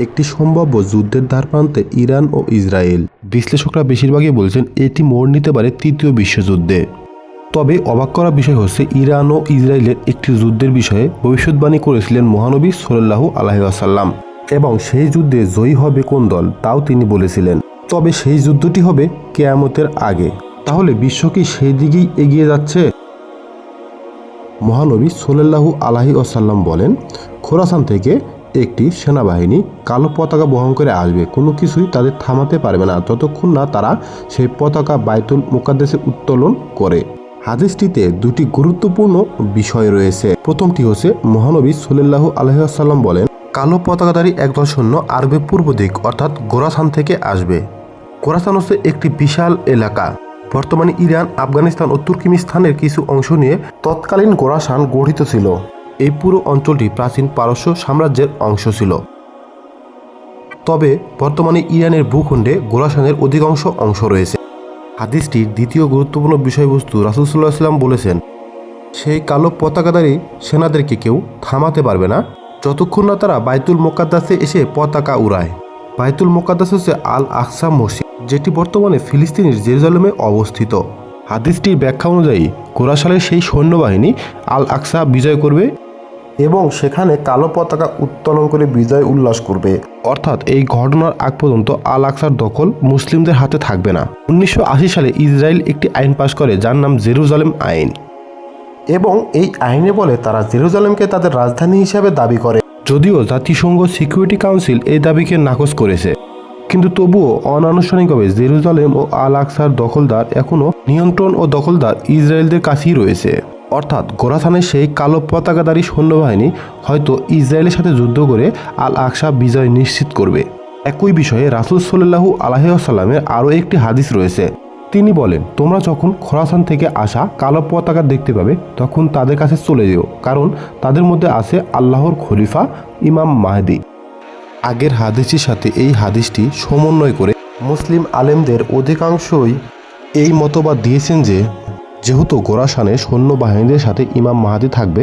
একটি সম্ভাব্য যুদ্ধের দ্বারপ্রান্তে ইরান ও ইসরায়েল। বিশ্লেষকরা বেশিরভাগই বলছেন এটি মোড় নিতে পারে তৃতীয় বিশ্বযুদ্ধে। তবে অবাক করা বিষয় হচ্ছে, ইরান ও ইসরায়েলের একটি যুদ্ধের বিষয়ে ভবিষ্যৎবাণী করেছিলেন মহানবী সোল্লাহু আলহাসাল্লাম এবং সেই যুদ্ধে জয়ী হবে কোন দল তাও তিনি বলেছিলেন। তবে সেই যুদ্ধটি হবে কেয়ামতের আগে। তাহলে বিশ্ব কি সেই দিকেই এগিয়ে যাচ্ছে? মহানবী সোল্লাহু আলাহি আসাল্লাম বলেন, খোরাসান থেকে একটি সেনাবাহিনী কালো পতাকা বহন করে আসবে। কোনো কিছুই তাদের থামাতে পারবে না। যতক্ষণ না তারা সেই পতাকা বাইতুল মুকাদ্দেসে উত্তোলন করে। হাদিসটিতে দুটি গুরুত্বপূর্ণ বিষয় রয়েছে। প্রথমটি হচ্ছে, মহানবী সোল্লাহু আলহাম বলেন, কালো পতাকাধারী একদল সৈন্য আরবে পূর্ব দিক, অর্থাৎ গোরাসান থেকে আসবে। গোরাসান হচ্ছে একটি বিশাল এলাকা। বর্তমানে ইরান, আফগানিস্তান ও তুর্কিমিস্তানের কিছু অংশ নিয়ে তৎকালীন গোরাসান গঠিত ছিল। এই পুরো অঞ্চলটি প্রাচীন পারস্য সাম্রাজ্যের অংশ ছিল। তবে বর্তমানে ইরানের ভূখণ্ডে গোরাসানের অধিকাংশ অংশ রয়েছে। হাদিসটির দ্বিতীয় গুরুত্বপূর্ণ বিষয়বস্তু রাসুলসাল্লাহ সাল্লাম বলেছেন, সেই কালো পতাকাধারী সেনাদেরকে কেউ থামাতে পারবে না। যতক্ষণ না তারা বাইতুল মোকাদ্দাসে এসে পতাকা উড়ায়। বাইতুল মোকাদ্দাস হচ্ছে আল আকসা মসজিদ, যেটি বর্তমানে ফিলিস্তিনের জেরুজালেমে অবস্থিত। হাদিসটির ব্যাখ্যা অনুযায়ী কোরাসালের সেই সৈন্যবাহিনী আল আকসা বিজয় করবে এবং সেখানে কালো পতাকা উত্তোলন করে বিজয় উল্লাস করবে। অর্থাৎ এই ঘটনার আগ পর্যন্ত আল আকসার দখল মুসলিমদের হাতে থাকবে না। উনিশশো আশি সালে ইসরায়েল একটি আইন পাশ করে, যার নাম জেরুজালেম আইন। এবং এই আইনে বলে তারা জেরুজালেমকে তাদের রাজধানী হিসাবে দাবি করে। যদিও জাতিসংঘ সিকিউরিটি কাউন্সিল এই দাবিকে নাকচ করেছে। কিন্তু তবুও অনানুষ্ঠানিকভাবে জেরুজালেম ও আল আকসার দখলদার এখনও নিয়ন্ত্রণ ও দখলদার ইসরায়েলদের কাছেই রয়েছে। অর্থাৎ গোরাসানের সেই কালো পতাকাধারী সৈন্যবাহিনী হয়তো ইসরায়েলের সাথে যুদ্ধ করে আল আকসা বিজয় নিশ্চিত করবে। একই বিষয়ে রাসুল সোল্লাহু আলাহিসাল্লামের আরও একটি হাদিস রয়েছে। তিনি বলেন, তোমরা যখন খোরাসান থেকে আসা কালো পতাকা দেখতে পাবে, তখন তাদের কাছে চলে যেও, কারণ তাদের মধ্যে আছে আল্লাহর খলিফা ইমাম মাহদি। আগের হাদিসটির সাথে এই হাদিসটি সমন্বয় করে মুসলিম আলেমদের অধিকাংশই এই মতবাদ দিয়েছেন যে যেহেতু গোরাসানে সৈন্যবাহিনীদের সাথে ইমাম মাহাদি থাকবে,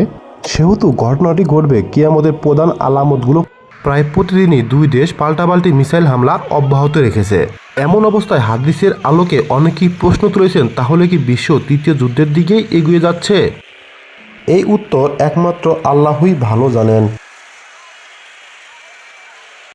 সেহেতু ঘটনাটি ঘটবে কিয়ামতের প্রধান আলামতগুলো। প্রায় প্রতিদিনই দুই দেশ পাল্টাপাল্টি মিসাইল হামলা অব্যাহত রেখেছে। এমন অবস্থায় হাদিসের আলোকে অনেকেই প্রশ্ন তুলেছেন, তাহলে কি বিশ্ব তৃতীয় যুদ্ধের দিকেই এগিয়ে যাচ্ছে? এই উত্তর একমাত্র আল্লাহই ভালো জানেন।